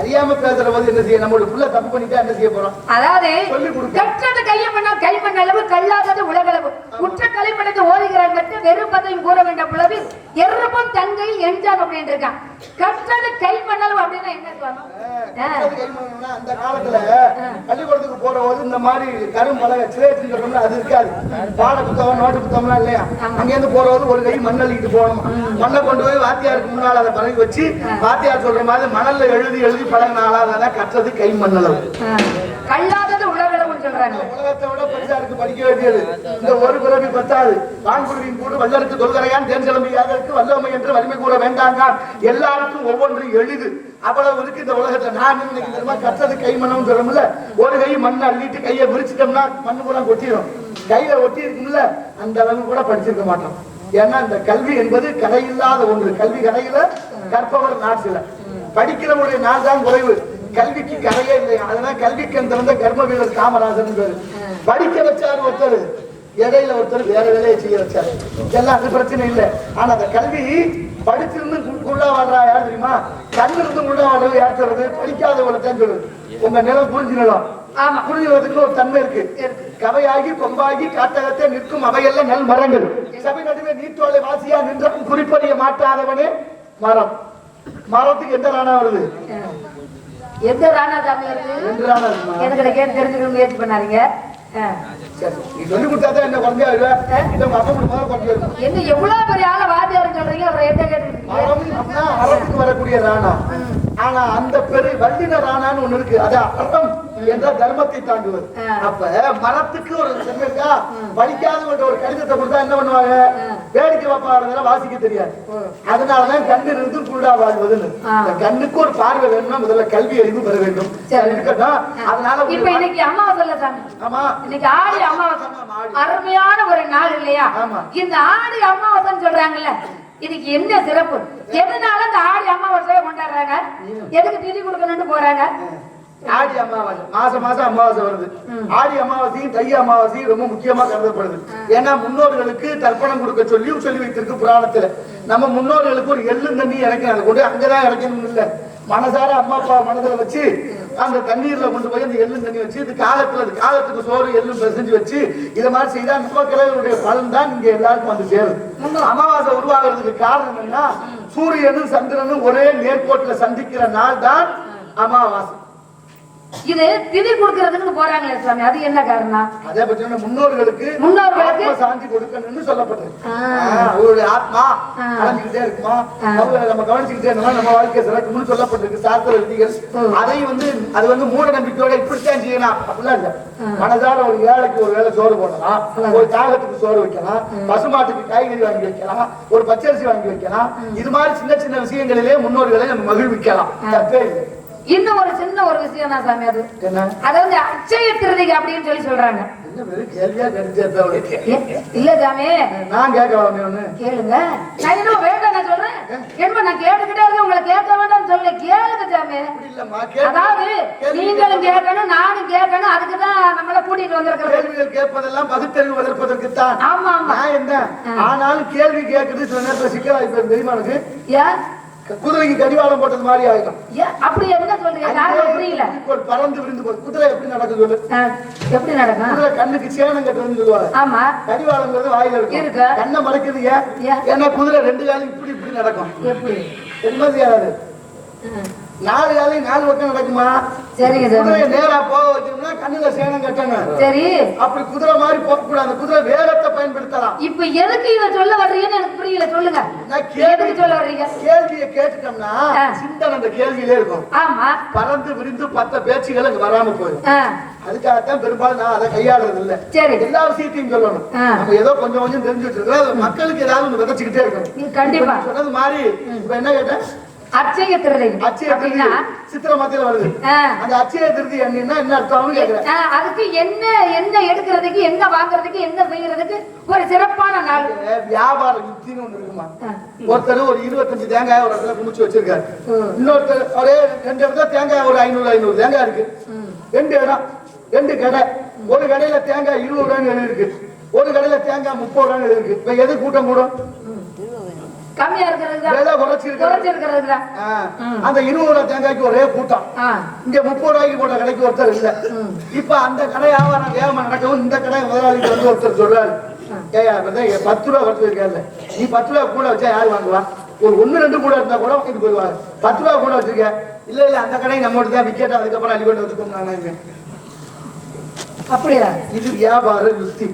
அறியாம பேசுற போது என்ன செய்ய நம்மளோட புள்ள தப்பு பண்ணிட்டா என்ன செய்ய போறோம் அதாவது சொல்லிக் கொடுக்க. கைய பண்ணா வெறுப்பதையும் கூற வேண்ட புலவில் எருப்பும் தங்கை எஞ்சான் அப்படின்னு இருக்கான். கற்றது கைமண் அளவு அப்படின்னா என்ன அந்த காலத்துல பள்ளிக்கூடத்துக்கு போற போது இந்த மாதிரி கரும்பலகை சிலேட்டு சொல்றோம்ல அது இருக்காது. பாட புத்தகம் நோட்டு புத்தகம்லாம் இல்லையா? அங்க இருந்து போற போது ஒரு கை மண் அள்ளிட்டு போகணும்? மண்ணை கொண்டு போய் வாத்தியாருக்கு முன்னால் அதை பழகி வச்சு வாத்தியார் சொல்ற மாதிரி மணல்ல எழுதி எழுதி பழகினால அதான் கற்றது கை மண்ணளவு. ஆ. கல்லாதது உலகளவுன்னு சொல்றாங்க உலகத்தை விட பெருசா இருக்கு படிக்க வேண்டியது. இந்த ஒரு பிறவி பத்தாது. வான்குருவின் கூடு வல்லருக்கு தொல்கரையான் தேன் வல்லமை என்று வலிமை கூற வேண்டாங்கான். எல்லாருக்கும் ஒவ்வொன்றும் எளிது. அவ்வளவு இருக்கு இந்த உலகத்துல. நான் இன்னைக்கு தெரியுமா கற்றது கை மண்ணம் சொல்றோம்ல ஒரு கை மண்ணை அள்ளிட்டு கையை விரிச்சிட்டோம்னா மண்ணு பூரா கொட்டிடும் கையில ஒட்டி இருக்கும்ல அந்த அளவு கூட படிச்சிருக்க மாட்டோம். ஏன்னா இந்த கல்வி என்பது கரையில்லாத ஒன்று. கல்வி கரையில கற்பவர் நாட்டில படிக்கிறவருடைய நாள் தான் குறைவு. கல்விக்கு கரையே இல்லை. அதனால கல்விக்கு அந்த வந்த கர்ம வீரர் காமராஜன் பேரு. படிக்க வச்சாரு ஒருத்தர். இடையில ஒருத்தர் வேற வேலையை செய்ய வச்சாரு. எல்லாம் அது பிரச்சனை இல்லை. ஆனா அந்த கல்வி படிச்சிருந்து குள்ளா வாழ்றா யார் தெரியுமா? கண்ணு இருந்து குள்ளா வாழ்றது யார் சொல்றது? படிக்காதவங்களை தான் சொல்றது. உங்க நிலம் புரிஞ்சு நிலம். ஆமா. புரிஞ்சுவதற்கு ஒரு தன்மை இருக்கு. கவையாகி கொம்பாகி காட்டகத்தை நிற்கும் அவையெல்லாம் நல் மரங்கள். சபை நடுவே நீட்டோலை வாசியா நின்றவும் குறிப்பறிய மாட்டாதவனே மரம். மரத்துக்கு எந்த ராணா வருது? எந்த ராணா சாமி வருது ரெண்டு ராணா இருக்குமா எனக்கு கேட்டு தெரிஞ்சுக்கணும் முயற்சி பண்ணாதீங்க. சொல்லி கொடுத்தா என்ன இதை உங்க அப்பா கொடுத்தா குறைஞ்சு வரும் என்ன எவ்வளவு பெரிய ஆள வாத்தியார் சொல்றீங்க? அப்புறம் என்ன கேட்டு மரத்துக்கு வரக்கூடிய ராணா. ஆனா அந்த பெரு வல்லின ராணான்னு ஒண்ணு இருக்கு. அது அர்த்தம். என்ற தர்மத்தை தாண்டுவது. அப்ப மரத்துக்கு ஒரு இருக்கா படிக்காதவங்க ஒரு கடிதத்தை கொடுத்தா என்ன பண்ணுவாங்க? வேடிக்கை வைப்பாங்க வாசிக்க தெரியாது. அதனாலதான் கண்ணு இருந்து குருடா வாழ்வதுன்னு. கண்ணுக்கு ஒரு பார்வை வேணும்னா முதல்ல கல்வி அறிவு பெற வேண்டும். இருக்கட்டும். அதனால இப்ப இன்னைக்கு அமாவாசை ஆமா. இன்னைக்கு ஆடி அமாவாசை. அருமையான ஒரு நாள் இல்லையா. இந்த ஆடி அமாவாசைன்னு சொல்றாங்கல்ல இதுக்கு என்ன சிறப்பு? எதனால இந்த ஆடி அமாவாசையை கொண்டாடுறாங்க? எதுக்கு திதி கொடுக்கணும்னு போறாங்க? ஆடி அமாவாசை மாசம் மாசம் அமாவாசை வருது. ஆடி அமாவாசையும் தை அமாவாசையும் ரொம்ப முக்கியமா கருதப்படுது. ஏன்னா முன்னோர்களுக்கு தர்ப்பணம் கொடுக்க சொல்லி சொல்லி வைத்திருக்கு புராணத்துல. நம்ம முன்னோர்களுக்கு ஒரு எள்ளு தண்ணி இறக்கணும். அதை கொண்டு அங்கதான் இறக்கணும் இல்ல. மனசார அம்மா அப்பா மனதுல வச்சு அந்த தண்ணீர்ல கொண்டு போய் அந்த எள்ளு தண்ணி வச்சு இது காலத்துல அது காலத்துக்கு சோறு எள்ளும் பிசைஞ்சு வச்சு இதை மாதிரி செய்தா நம்ம கிழவருடைய பலன் தான் இங்க எல்லாருக்கும் வந்து சேரும். அமாவாசை உருவாகிறதுக்கு காரணம் என்னன்னா சூரியனும் சந்திரனும் ஒரே நேர்கோட்டுல சந்திக்கிற நாள் தான் அமாவாசை. இது திதி கொடுக்கறதுக்கு போறாங்களே சாமி அது என்ன காரணம்? அதே பற்றி முன்னோர்களுக்கு முன்னோர்களுக்கு? சாந்தி கொடுக்கணும்னு. ஆ, அவருடைய ஆத்மா. கலந்துக்கிட்டே இருக்குமா. அவங்களை நம்ம கவனிச்சுக்கிட்டே இருந்தோம்னா நம்ம வாழ்க்கை சிறக்கும்னு சொல்லப்பட்டிருக்கு சாஸ்திர விதிகள். அதையும் வந்து அது வந்து மூட நம்பிக்கையோட இப்படித்தான் செய்யலாம். அப்படிலாம் இல்ல. மனதார ஒரு ஏழைக்கு ஒரு வேளை சோறு போடலாம். ஒரு தாகத்துக்கு சோறு வைக்கலாம். பசுமாட்டுக்கு காய்கறி வாங்கி வைக்கலாம். ஒரு பச்சரிசி வாங்கி வைக்கலாம். இது மாதிரி சின்ன சின்ன விஷயங்களிலே முன்னோர்களை நம்ம மகிழ்விக்கலாம். தப்பே இல்லை. இன்னும் ஒரு சின்ன ஒரு விஷயம் தான் சாமி அது. அதாவது அச்சய திருதிகை அப்படின்னு சொல்லி சொல்றாங்க. இல்ல சாமி. நான் கேட்க கேளுங்க. நான் இன்னும் வேண்டாம் நான் சொல்றேன் என்ன நான் கேட்டுக்கிட்டே இருக்கேன் உங்களை கேட்க வேண்டாம்னு சொல்லல. கேளுங்க சாமி. அதாவது நீங்களும் கேட்கணும் நானும் கேட்கணும் அதுக்கு தான் நம்மள கூட்டிட்டு வந்திருக்கிறது. கேள்விகள் கேட்பதெல்லாம் பகுத்தறிவு வளர்ப்பதற்குத்தான். ஆமா ஆமா. என்ன? ஆனாலும் கேள்வி கேட்கறது சில நேரத்துல சிக்கலாகி போயிடும் தெரியுமா எனக்கு குதிரைக்கு கடிவாளம் போட்டது மாதிரி ஆயிடும். ஏன் அப்படி என்ன சொல்றீங்க? புரியல. குறிக்கோள் பறந்து விரிந்து போகுது குதிரை எப்படி நடக்குது சொல்லு? எப்படி நடக்கும்? குதிரை கண்ணுக்கு சேனம் கட்டுறதுன்னு சொல்லுவாங்க. ஆமா. கடிவாளங்கிறது வாயில இருக்கு. இருக்கும் கண்ணை மறைக்கிறது ஏன்? ஏன்? ஏன்னா குதிரை ரெண்டு காலம் இப்படி இப்படி நடக்கும். எப்படி? என்பது யாரு ம். நாலு காலையும் நாலு பக்கம் நடக்குமா? சரிங்க குதிரையை நேரா போக வச்சோம்னா கண்ணுல சேனம் கட்டணும் சரி. அப்படி குதிரை மாதிரி போகக்கூடாது. குதிரை வேகத்தை பயன்படுத்தலாம். இப்ப எதுக்கு இத சொல்ல வர்றீங்கன்னு எனக்கு புரியல. சொல்லுங்க. நான் கேள்வி சொல்ல வர்றீங்க? கேள்வியை கேட்டுட்டோம்னா. சிந்தனை அந்த கேள்வியிலே இருக்கும். ஆமா. பறந்து விரிந்து பத்த பேச்சுகள் அங்க வராம போயிடும் அதுக்காகத்தான் பெரும்பாலும் நான் அதை கையாளுறது இல்ல. சரி. எல்லா விஷயத்தையும் சொல்லணும். நம்ம ஏதோ கொஞ்சம் கொஞ்சம் தெரிஞ்சுட்டு இருக்கோம் மக்களுக்கு ஏதாவது விதைச்சுக்கிட்டே இருக்கணும். கண்டிப்பா. சொன்னது மாதிரி இப்ப என்ன கேட்டேன்? அச்சய திருதை அச்சய திருதி அப்படின்னா சித்திர மத்தியில வருது. அந்த அச்சய திருதி என்னன்னா என்ன அர்த்தம்னு கேக்குறேன். அதுக்கு என்ன என்ன எடுக்கிறதுக்கு என்ன வாங்குறதுக்கு என்ன செய்யறதுக்கு ஒரு சிறப்பான நாள். வியாபார யுக்தின்னு ஒண்ணு இருக்குமா. ஒருத்தர் ஒரு இருபத்தஞ்சு தேங்காய் ஒரு இடத்துல குமிச்சு வச்சிருக்காரு. இன்னொருத்தர் ஒரே ரெண்டு இடத்துல தேங்காய் ஒரு ஐநூறு ஐநூறு தேங்காய் இருக்கு. ரெண்டு இடம் ரெண்டு கடை. ஒரு கடையில தேங்காய் இருபது ரூபான்னு இருக்கு ஒரு கடையில தேங்காய் முப்பது ரூபான்னு இருக்கு இப்ப எது கூட்டம் கூடும்? கம்மியா இருக்கிறது அந்த இருபது ரூபா தேங்காய்க்கு ஒரே கூட்டம். இங்க முப்பது ரூபாய்க்கு போட்ட கடைக்கு ஒருத்தர் இல்ல. இப்ப அந்த கடை வியாபாரம் வேகமா நடக்கவும் இந்த கடை முதலாளிக்கு வந்து ஒருத்தர் சொல்றாரு. பத்து ரூபா குறைச்சு இருக்கல நீ பத்து ரூபா கூட வச்சா யாரு வாங்குவா? ஒரு ஒண்ணு ரெண்டு கூட இருந்தா கூட வாங்கிட்டு போயிடுவாங்க பத்து ரூபா கூட வச்சிருக்க. இல்ல இல்ல அந்த கடை நம்ம தான் விக்கெட் அதுக்கப்புறம் கொண்டு வந்துக்கோங்க அப்படியா? இது வியாபார யுக்தி.